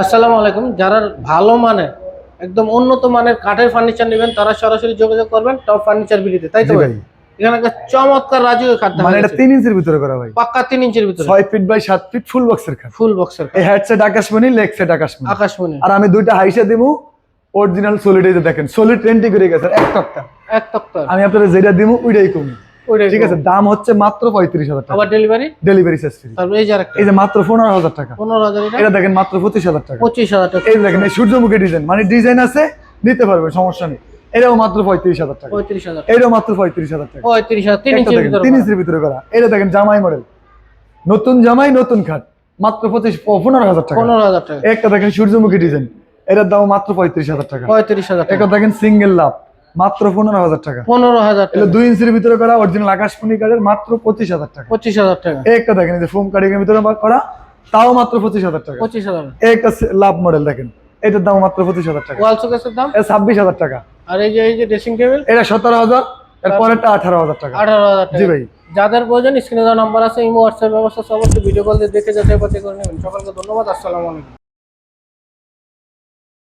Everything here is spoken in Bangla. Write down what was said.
আসসালামু আলাইকুম। যারা ভালো মানের একদম উন্নত মানের কাঠের ফার্নিচার নেবেন তারা সরাসরি যোগাযোগ করবেন টপ ফার্নিচার বিলিতে তাই তো ভাই? এখানে একটা চমৎকার মানে এটা তিন ইঞ্চির ভিতরে করা ভাই। পাক্কা তিন ইঞ্চির ভিতরে। ফিট বাই ফিট ফুল বক্সের খাট। ফুল বক্সের এই হেডসেট আকাশমণি লেগ সেট আকাশমণি। আকাশমণি। আর আমি দুইটা হাইসা দিমু অরিজিনাল সলিড এই দেখেন সলিড করে গেছে এক টকটা এক তক্তা আমি আপনাদের যেটা দিমু ওইটাই কমি ঠিক আছে দাম হচ্ছে মাত্র পঁয়ত্রিশ হাজার টাকা আবার ডেলিভারি ডেলিভারি চার্জ ফ্রি তারপর এই যে আরেকটা এই যে মাত্র পনেরো হাজার টাকা পনেরো হাজার এটা দেখেন মাত্র পঁচিশ হাজার টাকা পঁচিশ হাজার টাকা এই দেখেন এই সূর্যমুখী ডিজাইন মানে ডিজাইন আছে নিতে পারবে সমস্যা নেই এটাও মাত্র পঁয়ত্রিশ হাজার টাকা পঁয়ত্রিশ হাজার এটাও মাত্র পঁয়ত্রিশ হাজার টাকা পঁয়ত্রিশ হাজার তিন ইঞ্চির ভিতরে করা এটা দেখেন জামাই মডেল নতুন জামাই নতুন খাট মাত্র পঁচিশ পনেরো হাজার টাকা পনেরো হাজার টাকা একটা দেখেন সূর্যমুখী ডিজাইন এটার দাম মাত্র পঁয়ত্রিশ হাজার টাকা পঁয়ত্রিশ হাজার টাকা একটা দেখেন সিঙ্গেল লাভ মাত্র পনেরো হাজার টাকা। পনেরো হাজার টাকা। দুই ইঞ্চির ভিতরে করা অরিজিনাল আকাশমণি কাঠের মাত্র পঁচিশ হাজার টাকা। পঁচিশ হাজার টাকা। একটা দেখেন যে ফোম কাটিং এর ভিতরে করা তাও মাত্র পঁচিশ হাজার টাকা। পঁচিশ হাজার। একটা লাভ মডেল দেখেন এটার দাম মাত্র পঁচিশ হাজার টাকা। ওয়াল শোকেসের দাম? ছাব্বিশ হাজার টাকা। আর এই যে এই যে ড্রেসিং টেবিল এটা সতেরো হাজার এর পরেরটা আঠারো হাজার টাকা। আঠারো হাজার জি ভাই। যাদের প্রয়োজন স্ক্রিনে দেওয়া নাম্বার আছে ইমো হোয়াটসঅ্যাপ ব্যবস্থা অবশ্যই ভিডিও কল দিয়ে দেখে যাচাই করে নেবেন। সকলকে ধন্যবাদ আসসালামু আলাইকুম।